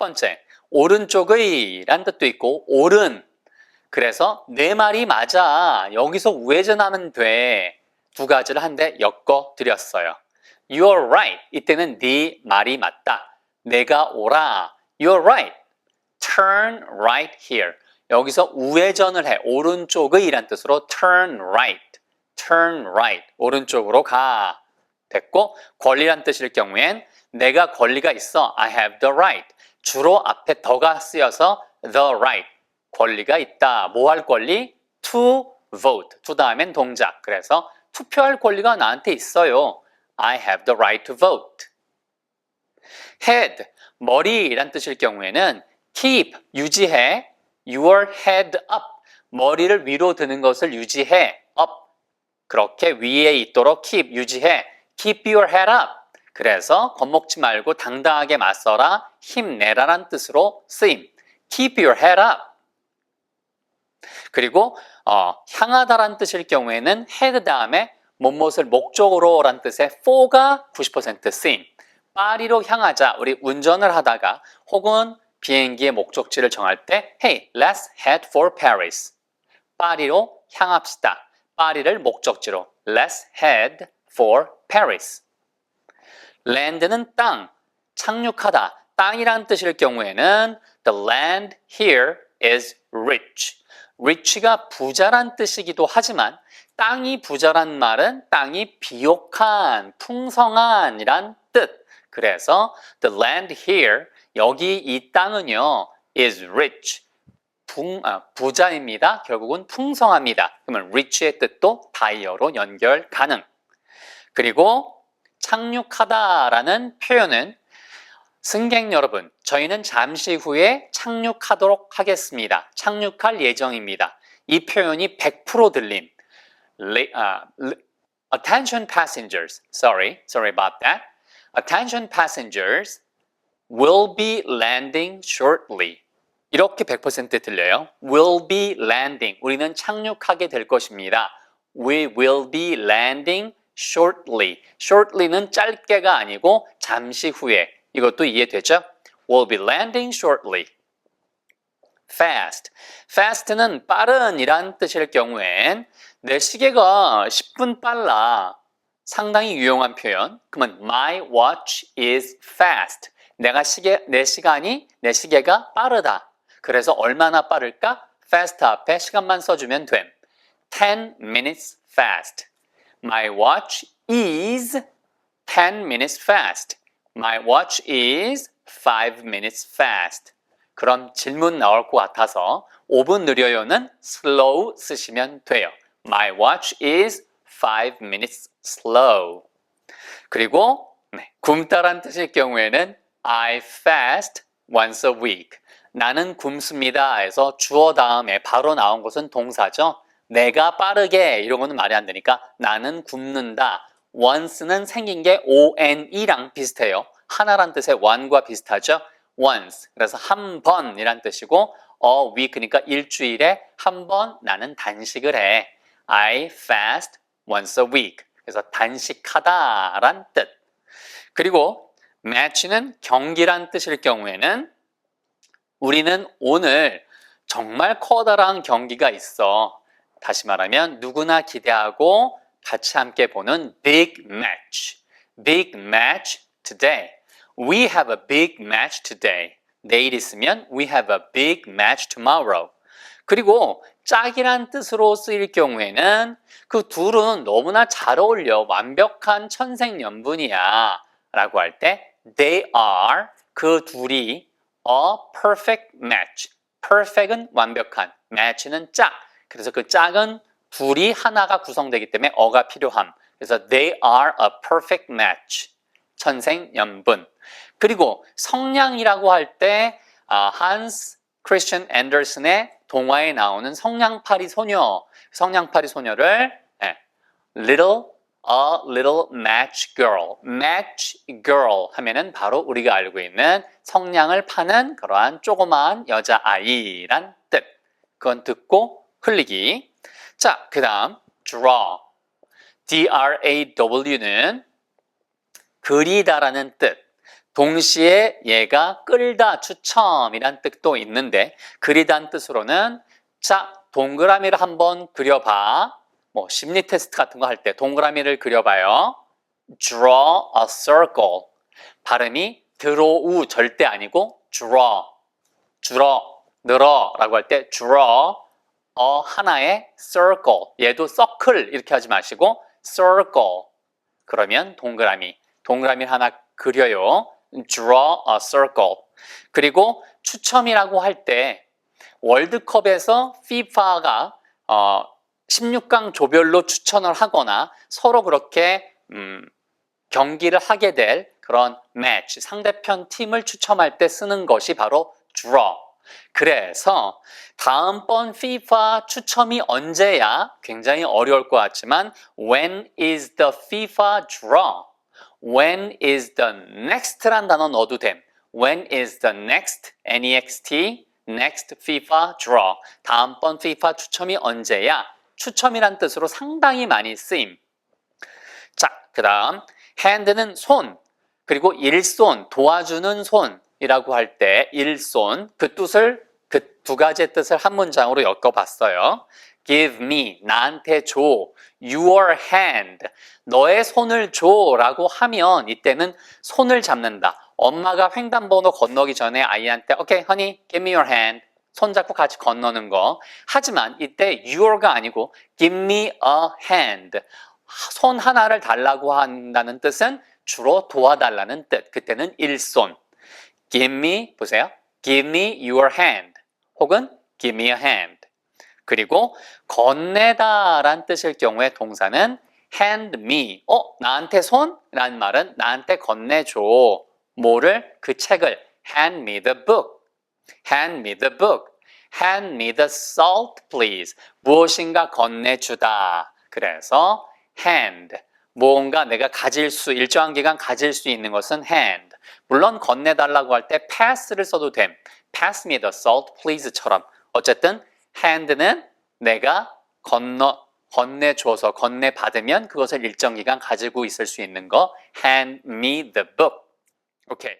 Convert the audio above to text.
번째, 오른쪽의 란 뜻도 있고, 오른. 그래서 내 말이 맞아. 여기서 우회전하면 돼. 두 가지를 한데 엮어 드렸어요. You're right. 이때는 네 말이 맞다. 내가 오라. You're right. Turn right here. 여기서 우회전을 해. 오른쪽의 이란 뜻으로 turn right. turn right. 오른쪽으로 가. 됐고, 권리란 뜻일 경우엔 내가 권리가 있어. I have the right. 주로 앞에 더가 쓰여서 the right. 권리가 있다. 뭐 할 권리? to vote. to 다음엔 동작. 그래서 투표할 권리가 나한테 있어요. I have the right to vote. head, 머리란 뜻일 경우에는 keep, 유지해. your head up. 머리를 위로 드는 것을 유지해. up. 그렇게 위에 있도록 keep, 유지해. keep your head up. 그래서 겁먹지 말고 당당하게 맞서라, 힘내라란 뜻으로 쓰임. keep your head up. 그리고 어, 향하다란 뜻일 경우에는 head 다음에 무엇을 목적으로 란 뜻의 for가 90% 쓰임. 파리로 향하자. 우리 운전을 하다가 혹은 비행기의 목적지를 정할 때 Hey, let's head for Paris. 파리로 향합시다. 파리를 목적지로 Let's head for Paris. Land는 땅, 착륙하다. 땅이란 뜻일 경우에는 the land here is rich. rich가 부자란 뜻이기도 하지만 땅이 부자란 말은 땅이 비옥한, 풍성한이란 뜻. 그래서 the land here 여기 이 땅은요 is rich. 붕, 아, 부자입니다. 결국은 풍성합니다. 그러면 rich의 뜻도 다이어로 연결 가능. 그리고 착륙하다라는 표현은 승객 여러분, 저희는 잠시 후에 착륙하도록 하겠습니다. 착륙할 예정입니다. 이 표현이 100% 들림. uh, attention passengers, sorry, sorry about that. Attention passengers will be landing shortly. 이렇게 100% 들려요. will be landing. 우리는 착륙하게 될 것입니다. We will be landing shortly. shortly는 짧게가 아니고 잠시 후에. 이것도 이해되죠? will be landing shortly. fast. fast는 빠른이란 뜻일 경우엔 내 시계가 10분 빨라. 상당히 유용한 표현. 그러면 my watch is fast. 내가 시계 내 시간이 내 시계가 빠르다. 그래서 얼마나 빠를까? fast 앞에 시간만 써 주면 됨. 10 minutes fast. My watch is 10 minutes fast. My watch is 5 minutes fast. 그런 질문 나올 것 같아서 5분 느려요는 slow 쓰시면 돼요. My watch is 5 minutes slow. 그리고 네, 굶다란 뜻일 경우에는 I fast once a week. 나는 굶습니다 해서 주어 다음에 바로 나온 것은 동사죠. 내가 빠르게 이런 거는 말이 안 되니까 나는 굶는다. once는 생긴 게 one랑 비슷해요. 하나란 뜻의 one과 비슷하죠. once. 그래서 한 번이란 뜻이고 a week니까 일주일에 한 번 나는 단식을 해. I fast once a week. 그래서 단식하다란 뜻. 그리고 match는 경기란 뜻일 경우에는 우리는 오늘 정말 커다란 경기가 있어. 다시 말하면 누구나 기대하고 같이 함께 보는 big match. big match today. We have a big match today. 내일 있으면 we have a big match tomorrow. 그리고 짝이란 뜻으로 쓰일 경우에는 그 둘은 너무나 잘 어울려 완벽한 천생연분이야 라고 할 때 they are 그 둘이 a perfect match perfect은 완벽한 match는 짝 그래서 그 짝은 둘이 하나가 구성되기 때문에 어가 필요함. 그래서 they are a perfect match. 천생연분. 그리고 성냥이라고 할때 아, 한스 크리스천 앤더슨의 동화에 나오는 성냥팔이 소녀, 성냥팔이 소녀를 예, little a little match girl, match girl 하면은 바로 우리가 알고 있는 성냥을 파는 그러한 조그마한 여자 아이란 뜻. 그건 듣고 흘리기. 자, 그 다음 draw, D-R-A-W는 그리다라는 뜻. 동시에 얘가 끌다, 추첨이란 뜻도 있는데 그리다는 뜻으로는 자, 동그라미를 한번 그려봐. 뭐 심리 테스트 같은 거 할 때 동그라미를 그려봐요. Draw a circle. 발음이 드로우 절대 아니고 draw, 줄어, 늘어 라고 할 때 draw 어 하나의 circle. 얘도 circle 이렇게 하지 마시고 circle. 그러면 동그라미. 동그라미를 하나 그려요. draw a circle. 그리고 추첨이라고 할 때 월드컵에서 FIFA가 어, 16강 조별로 추천을 하거나 서로 그렇게 음, 경기를 하게 될 그런 매치, 상대편 팀을 추첨할 때 쓰는 것이 바로 draw. 그래서 다음번 FIFA 추첨이 언제야? 굉장히 어려울 것 같지만 when is the FIFA draw? when is the next란 단어 넣어도 됨. when is the next next next FIFA draw? 다음번 FIFA 추첨이 언제야? 추첨이란 뜻으로 상당히 많이 쓰임. 자, 그 다음 hand는 손, 그리고 일손, 도와주는 손 이라고 할 때 일손, 그 뜻을 그 두 가지의 뜻을 한 문장으로 엮어봤어요. Give me, 나한테 줘. Your hand, 너의 손을 줘라고 하면 이때는 손을 잡는다. 엄마가 횡단보도 건너기 전에 아이한테 Okay, honey, give me your hand. 손 잡고 같이 건너는 거. 하지만 이때 your가 아니고 give me a hand. 손 하나를 달라고 한다는 뜻은 주로 도와달라는 뜻. 그때는 일손. Give me, 보세요. Give me your hand. 혹은 give me a hand. 그리고 건네다란 뜻일 경우에 동사는 hand me. 어, 나한테 손? 라는 말은 나한테 건네줘. 뭐를? 그 책을. hand me the book. hand me the book. hand me the salt, please. 무엇인가 건네주다. 그래서 hand. 뭔가 내가 가질 수, 일정한 기간 가질 수 있는 것은 hand. 물론 건네달라고 할 때 pass를 써도 됨. pass me the salt, please처럼. 어쨌든 hand는 내가 건너, 건네줘서 건네받으면 그것을 일정 기간 가지고 있을 수 있는 거. hand me the book. 오케이.